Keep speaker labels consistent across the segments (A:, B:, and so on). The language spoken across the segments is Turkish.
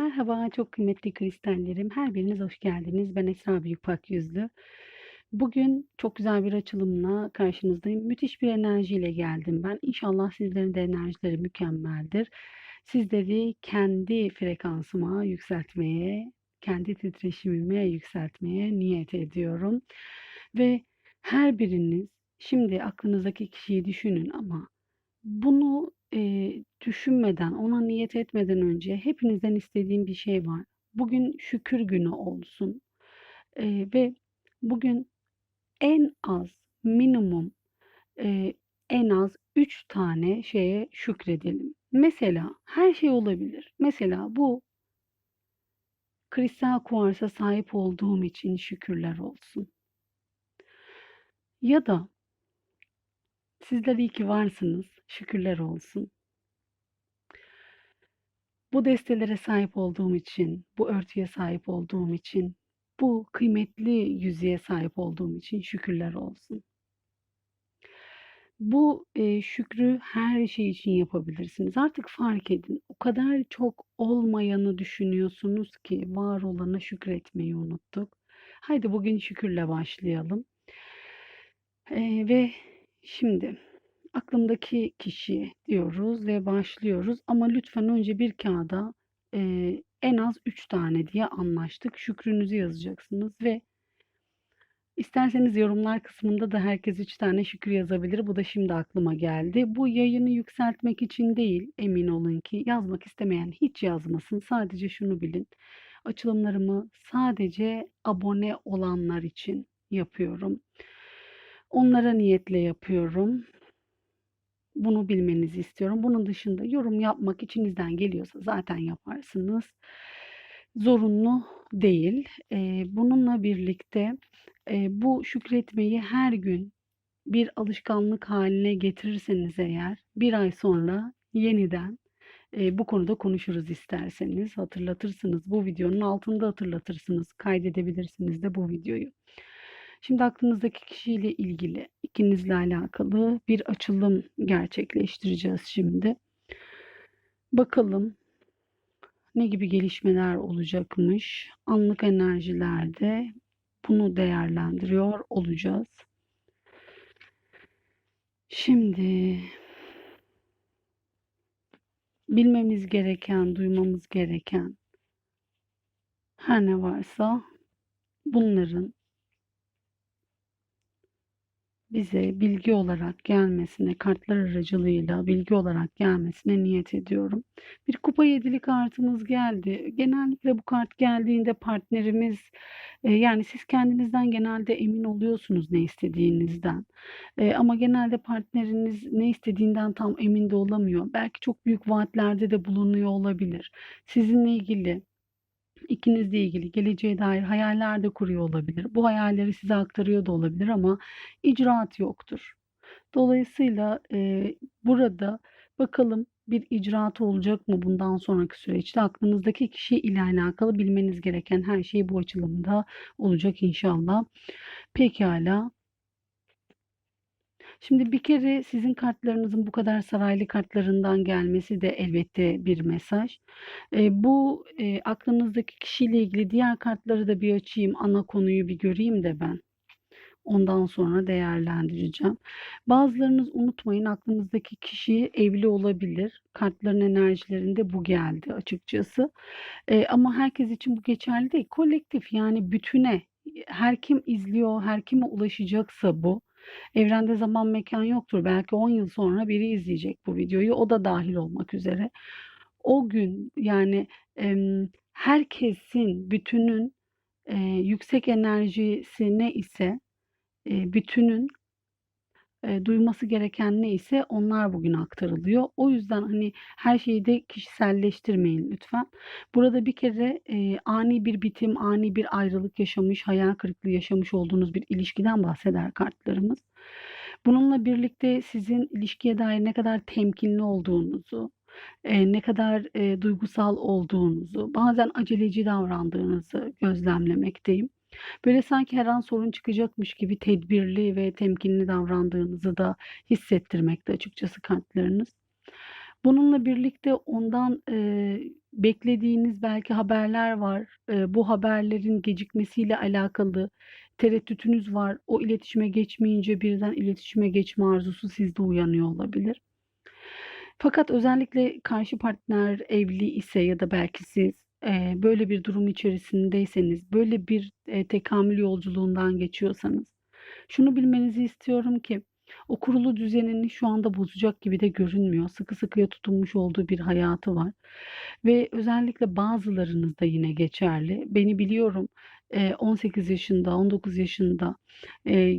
A: Merhaba, çok kıymetli kristallerim. Her biriniz hoş geldiniz. Ben Esra Büyükpak Yüzlü. Bugün çok güzel bir açılımla karşınızdayım. Müthiş bir enerjiyle geldim ben. İnşallah sizlerin de enerjileri mükemmeldir. Sizleri kendi frekansıma yükseltmeye, kendi titreşimime yükseltmeye niyet ediyorum. Ve her biriniz şimdi aklınızdaki kişiyi düşünün ama bunu, düşünmeden, ona niyet etmeden önce hepinizden istediğim bir şey var. Bugün şükür günü olsun, eee, ve bugün en az minimum, eee, en az 3 tane şeye şükredelim. Mesela her şey olabilir. Mesela bu kristal kuarsa sahip olduğum için şükürler olsun. Ya da sizler iyi ki varsınız, şükürler olsun. Bu destelere sahip olduğum için, bu örtüye sahip olduğum için, bu kıymetli yüzüğe sahip olduğum için şükürler olsun. Bu, eee, şükrü her şey için yapabilirsiniz. Artık fark edin, o kadar çok olmayanı düşünüyorsunuz ki var olana şükretmeyi unuttuk. Haydi bugün şükürle başlayalım. Eee, ve şimdi aklımdaki kişi diyoruz ve başlıyoruz ama lütfen önce bir kağıda eee, en az 3 tane diye anlaştık. Şükrünüzü yazacaksınız ve isterseniz yorumlar kısmında da herkes 3 tane şükür yazabilir. Bu da şimdi aklıma geldi. Bu yayını yükseltmek için değil, emin olun ki yazmak istemeyen hiç yazmasın. Sadece şunu bilin. Açılımlarımı sadece abone olanlar için yapıyorum. Onlara niyetle yapıyorum. Bunu bilmenizi istiyorum. Bunun dışında yorum yapmak içinizden geliyorsa zaten yaparsınız. Zorunlu değil. Bununla birlikte, bu şükretmeyi her gün bir alışkanlık haline getirirseniz eğer, 1 ay sonra yeniden, bu konuda konuşuruz isterseniz. Hatırlatırsınız. Bu videonun altında hatırlatırsınız. Kaydedebilirsiniz de bu videoyu. Şimdi aklınızdaki kişiyle ilgili, ikinizle alakalı bir açılım gerçekleştireceğiz şimdi. Bakalım ne gibi gelişmeler olacakmış? Anlık enerjilerde bunu değerlendiriyor olacağız. Şimdi bilmemiz gereken, duymamız gereken her ne varsa bunların bize bilgi olarak gelmesine, kartlar aracılığıyla bilgi olarak gelmesine niyet ediyorum. Bir kupa yedili kartımız geldi. Genellikle bu kart geldiğinde partnerimiz, eee, yani siz kendinizden genelde emin oluyorsunuz ne istediğinizden. Eee, ama genelde partneriniz ne istediğinden tam emin de olamıyor. Belki çok büyük vaatlerde de bulunuyor olabilir. Sizinle ilgili ikinizle ilgili geleceğe dair hayaller de kuruyor olabilir. Bu hayalleri size aktarıyor da olabilir ama icraat yoktur. Dolayısıyla, eee, burada bakalım bir icraatı olacak mı bundan sonraki süreçte? Aklınızdaki kişi ile alakalı bilmeniz gereken her şey bu açılımda olacak inşallah. Pekâlâ. Şimdi bir kere sizin kartlarınızın bu kadar saraylı kartlarından gelmesi de elbette bir mesaj. Eee, bu, eee, aklınızdaki kişiyle ilgili diğer kartları da bir açayım, ana konuyu bir göreyim de ben. Ondan sonra değerlendireceğim. Bazılarınız unutmayın aklınızdaki kişi evli olabilir. Kartların enerjilerinde bu geldi açıkçası. Eee, ama herkes için bu geçerli değil. Kolektif yani bütüne, her kim izliyor, her kime ulaşacaksa bu. Evrende zaman mekan yoktur. Belki 10 yıl sonra biri izleyecek bu videoyu. O da dâhil olmak üzere. O gün yani, herkesin, bütünün, yüksek enerjisi ne ise, bütünün, eee, duyması gereken ne ise onlar bugün aktarılıyor. O yüzden, hani, her şeyi de kişiselleştirmeyin lütfen. Burada bir kere, eee, ani bir bitim, ani bir ayrılık yaşamış, hayal kırıklığı yaşamış olduğunuz bir ilişkiden bahseder kartlarımız. Bununla birlikte sizin ilişkiye dair ne kadar temkinli olduğunuzu, eee, ne kadar, eee, duygusal olduğunuzu, bazen aceleci davrandığınızı gözlemlemekteyim. Böyle sanki her an sorun çıkacakmış gibi tedbirli ve temkinli davrandığınızı da hissettirmekte açıkçası kartlarınız. Bununla birlikte ondan, eee, beklediğiniz belki haberler var. Eee, bu haberlerin gecikmesiyle alakalı tereddütünüz var. O iletişime geçmeyince birden iletişime geçme arzusu sizde uyanıyor olabilir. Fakat özellikle karşı partner evli ise ya da belki siz, böyle bir durum içerisindeyseniz, böyle bir, tekamül yolculuğundan geçiyorsanız şunu bilmenizi istiyorum ki o kurulu düzenini şu anda bozacak gibi de görünmüyor. Sıkı sıkıya tutunmuş olduğu bir hayatı var ve özellikle bazılarınızda yine geçerli. Beni biliyorum, eee, 18 yaşında, 19 yaşında,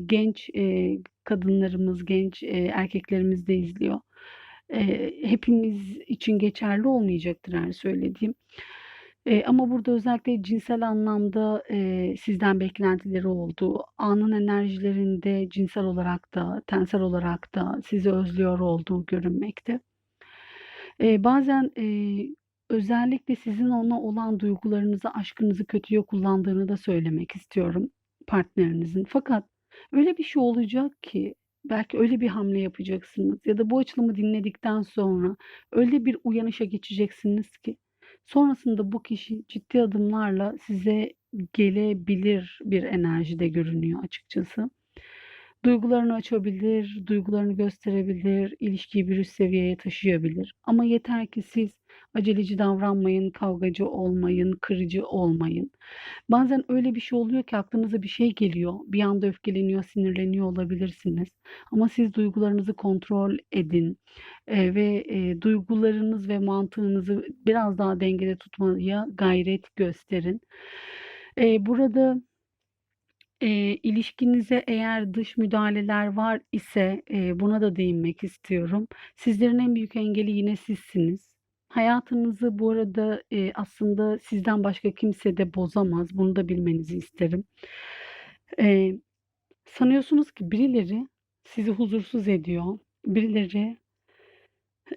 A: genç, kadınlarımız, genç, erkeklerimiz de izliyor. Hepimiz için geçerli olmayacaktır her söylediğim. Eee, ama burada özellikle cinsel anlamda, eee, sizden beklentileri olduğu, anın enerjilerinde cinsel olarak da tensel olarak da sizi özlüyor olduğu görünmekte. Eee, bazen, eee, özellikle sizin ona olan duygularınızı, aşkınızı kötüye kullandığını da söylemek istiyorum partnerinizin. Fakat öyle bir şey olacak ki belki öyle bir hamle yapacaksınız ya da bu açılımı dinledikten sonra öyle bir uyanışa geçeceksiniz ki sonrasında bu kişi ciddi adımlarla size gelebilir bir enerjide görünüyor açıkçası. Duygularını açabilir, duygularını gösterebilir, ilişkiyi bir üst seviyeye taşıyabilir. Ama yeter ki siz aceleci davranmayın, kavgacı olmayın, kırıcı olmayın. Bazen öyle bir şey oluyor ki aklınıza bir şey geliyor. Bir anda öfkeleniyor, sinirleniyor olabilirsiniz. Ama siz duygularınızı kontrol edin eee, ve eee, duygularınız ve mantığınızı biraz daha dengede tutmaya gayret gösterin. Eee, burada Eee, ilişkinize eğer dış müdahaleler var ise, eee, buna da değinmek istiyorum. Sizlerin en büyük engeli yine sizsiniz. Hayatınızı bu arada, eee, aslında sizden başka kimse de bozamaz. Bunu da bilmenizi isterim. Eee, sanıyorsunuz ki birileri sizi huzursuz ediyor. Birileri,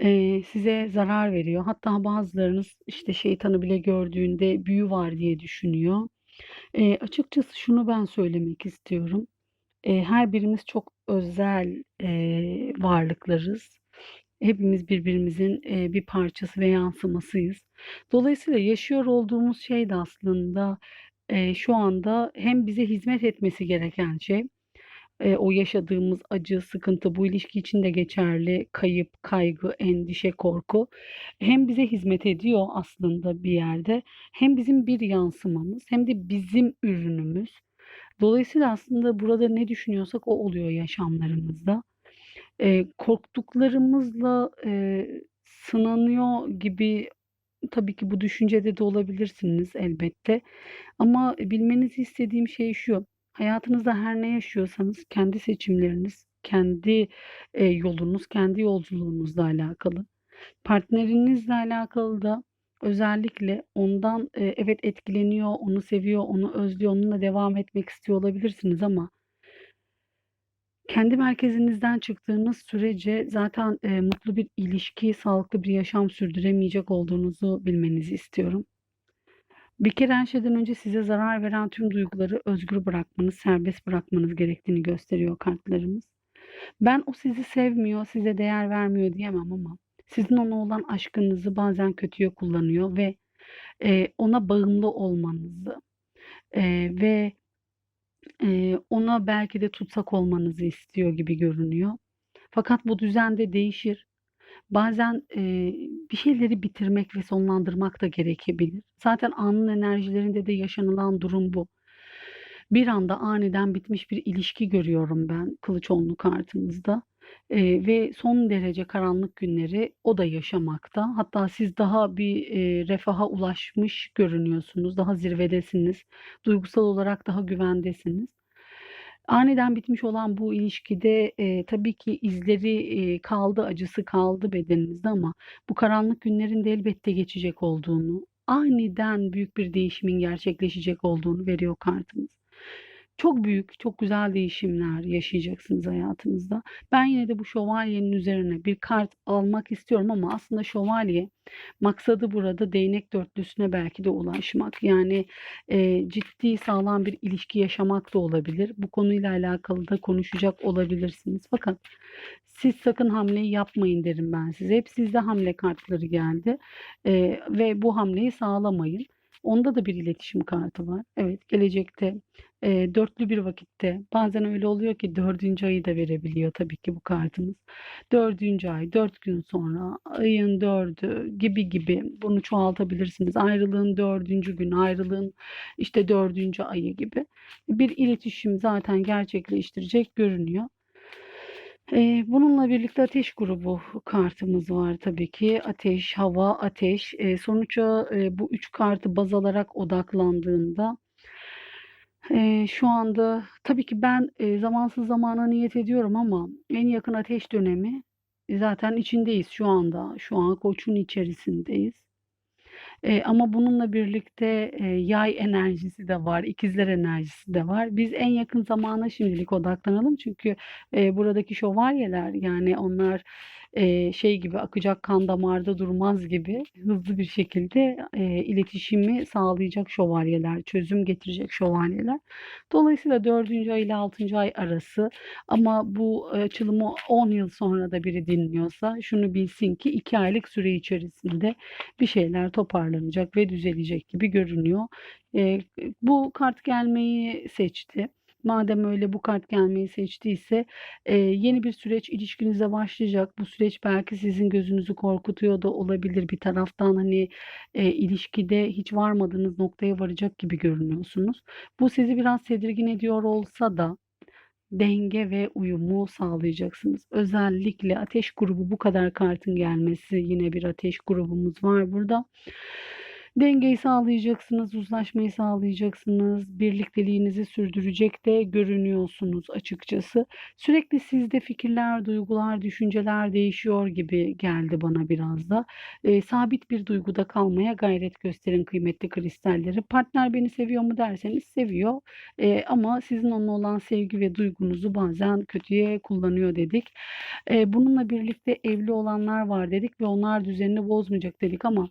A: eee, size zarar veriyor. Hatta bazılarınız, işte, şeytanı bile gördüğünde büyü var diye düşünüyor. Eee, açıkçası şunu ben söylemek istiyorum. Eee, her birimiz çok özel, eee, varlıklarız. Hepimiz birbirimizin, eee, bir parçası ve yansımasıyız. Dolayısıyla yaşıyor olduğumuz şey de aslında, eee, şu anda hem bize hizmet etmesi gereken şey, eee, o yaşadığımız acı, sıkıntı bu ilişki için de geçerli, kayıp, kaygı, endişe, korku hem bize hizmet ediyor aslında bir yerde hem bizim bir yansımamız hem de bizim ürünümüz. Dolayısıyla aslında burada ne düşünüyorsak o oluyor yaşamlarımızda. Eee, korktuklarımızla, eee, sınanıyor gibi tabii ki bu düşüncede de olabilirsiniz elbette. Ama bilmenizi istediğim şey şu: Hayatınızda her ne yaşıyorsanız kendi seçimleriniz, kendi, eee, yolunuz, kendi yolculuğunuzla alakalı. Partnerinizle alakalı da özellikle ondan, eee, evet etkileniyor, onu seviyor, onu özlüyor, onunla devam etmek istiyor olabilirsiniz ama kendi merkezinizden çıktığınız sürece zaten, eee, mutlu bir ilişki, sağlıklı bir yaşam sürdüremeyecek olduğunuzu bilmenizi istiyorum. Bir kere her şeyden önce size zarar veren tüm duyguları özgür bırakmanız, serbest bırakmanız gerektiğini gösteriyor kartlarımız. Ben o sizi sevmiyor, size değer vermiyor diyemem ama sizin ona olan aşkınızı bazen kötüye kullanıyor ve, eee, ona bağımlı olmanızı, eee, ve, eee, ona belki de tutsak olmanızı istiyor gibi görünüyor. Fakat bu düzen de değişir. Bazen, eee, bir şeyleri bitirmek ve sonlandırmak da gerekebilir. Zaten anın enerjilerinde de yaşanılan durum bu. Bir anda aniden bitmiş bir ilişki görüyorum ben Kılıç onlu kartımızda, eee, ve son derece karanlık günleri o da yaşamakta. Hatta siz daha bir, eee, refaha ulaşmış görünüyorsunuz, daha zirvedesiniz, duygusal olarak daha güvendesiniz. Aniden bitmiş olan bu ilişkide, eee, tabii ki izleri, eee, kaldı, acısı kaldı bedeninizde ama bu karanlık günlerin de elbette geçecek olduğunu, aniden büyük bir değişimin gerçekleşecek olduğunu veriyor kartımız. Çok büyük, çok güzel değişimler yaşayacaksınız hayatınızda. Ben yine de bu şövalyenin üzerine bir kart almak istiyorum ama aslında şövalye maksadı burada değnek dörtlüsüne belki de ulaşmak. Yani e, ciddi sağlam bir ilişki yaşamak da olabilir. Bu konuyla alakalı da konuşacak olabilirsiniz. Fakat siz sakın hamleyi yapmayın derim ben size. Hep sizde hamle kartları geldi E, ve bu hamleyi sağlamayın. Onda da bir iletişim kartı var. Evet, gelecekte e, dörtlü bir vakitte bazen öyle oluyor ki dördüncü ayı da verebiliyor tabii ki bu kartımız. Dördüncü ay, dört gün sonra, ayın dördü gibi gibi bunu çoğaltabilirsiniz. Ayrılığın dördüncü günü, ayrılığın işte dördüncü ayı gibi bir iletişim zaten gerçekleştirecek görünüyor. Bununla birlikte ateş grubu kartımız var tabii ki. Ateş, hava, ateş. Sonuçta bu üç kartı baz alarak odaklandığımda eee, şu anda tabii ki ben zamansız zamana niyet ediyorum ama en yakın ateş dönemi zaten içindeyiz şu anda. Şu an koçun içerisindeyiz. Eee, ama bununla birlikte eee, yay enerjisi de var, ikizler enerjisi de var. Biz en yakın zamana şimdilik odaklanalım çünkü eee, buradaki şövalyeler yani onlar eee, şey gibi akacak kan damarda durmaz gibi hızlı bir şekilde eee, iletişimi sağlayacak şövalyeler, çözüm getirecek şövalyeler. Dolayısıyla 4. ay ile 6. ay arası ama bu açılımı 10 yıl sonra da biri dinliyorsa şunu bilsin ki 2 aylık süre içerisinde bir şeyler toparlanacak ve düzelecek gibi görünüyor. Eee, bu kart gelmeyi seçti. Madem öyle bu kart gelmeyi seçtiyse eee, yeni bir süreç ilişkinize başlayacak. Bu süreç belki sizin gözünüzü korkutuyor da olabilir. Bir taraftan hani eee, ilişkide hiç varmadığınız noktaya varacak gibi görünüyorsunuz. Bu sizi biraz tedirgin ediyor olsa da denge ve uyumu sağlayacaksınız. Özellikle ateş grubu bu kadar kartın gelmesi yine bir ateş grubumuz var burada. Dengeyi sağlayacaksınız, uzlaşmayı sağlayacaksınız, birlikteliğinizi sürdürecek de görünüyorsunuz açıkçası. Sürekli sizde fikirler, duygular, düşünceler değişiyor gibi geldi bana biraz da. Eee, sabit bir duyguda kalmaya gayret gösterin kıymetli kristalleri. Partner beni seviyor mu derseniz seviyor. Eee, ama sizin onunla olan sevgi ve duygunuzu bazen kötüye kullanıyor dedik. Eee, bununla birlikte evli olanlar var dedik ve onlar düzenini bozmayacak dedik ama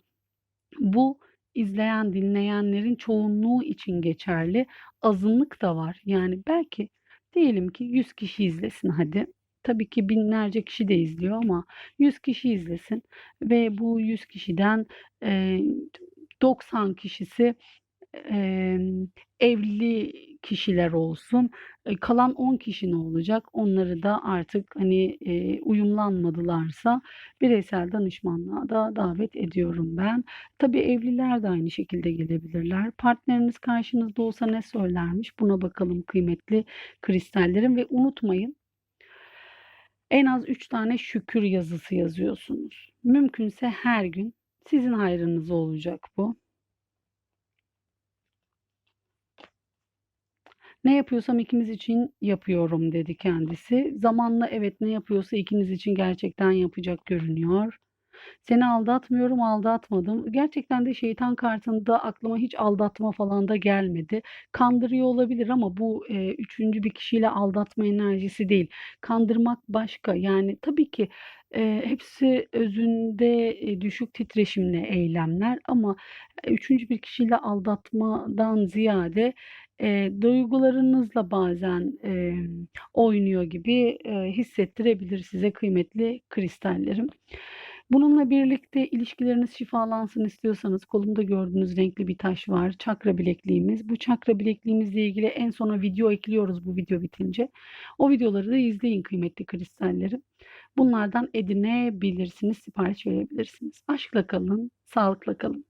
A: bu izleyen, dinleyenlerin çoğunluğu için geçerli. Azınlık da var. Yani belki diyelim ki 100 kişi izlesin hadi. Tabii ki binlerce kişi de izliyor ama 100 kişi izlesin ve bu 100 kişiden eee, 90 kişisi emm, evli kişiler olsun. Eee, kalan 10 kişi ne olacak? Onları da artık, hani, eee, uyumlanmadılarsa bireysel danışmanlığa da davet ediyorum ben. Tabii evliler de aynı şekilde gelebilirler. Partneriniz karşınızda olsa ne söylermiş? Buna bakalım kıymetli kristallerim ve unutmayın en az 3 tane şükür yazısı yazıyorsunuz. Mümkünse her gün sizin hayrınıza olacak bu. Ne yapıyorsam ikimiz için yapıyorum dedi kendisi. Zamanla evet ne yapıyorsa ikiniz için gerçekten yapacak görünüyor. Seni aldatmıyorum, aldatmadım. Gerçekten de şeytan kartında aklıma hiç aldatma falan da gelmedi. Kandırıyor olabilir ama bu e, üçüncü bir kişiyle aldatma enerjisi değil. Kandırmak başka. Yani tabii ki e, hepsi özünde e, düşük titreşimli eylemler ama e, üçüncü bir kişiyle aldatmadan ziyade Eee, duygularınızla bazen, emm, oynuyor gibi, eee, hissettirebilir size kıymetli kristallerim. Bununla birlikte ilişkileriniz şifalansın istiyorsanız kolumda gördüğünüz renkli bir taş var. Çakra bilekliğimiz. Bu çakra bilekliğimizle ilgili en sona video ekliyoruz bu video bitince. O videoları da izleyin kıymetli kristallerim. Bunlardan edinebilirsiniz, sipariş verebilirsiniz. Aşkla kalın, sağlıkla kalın.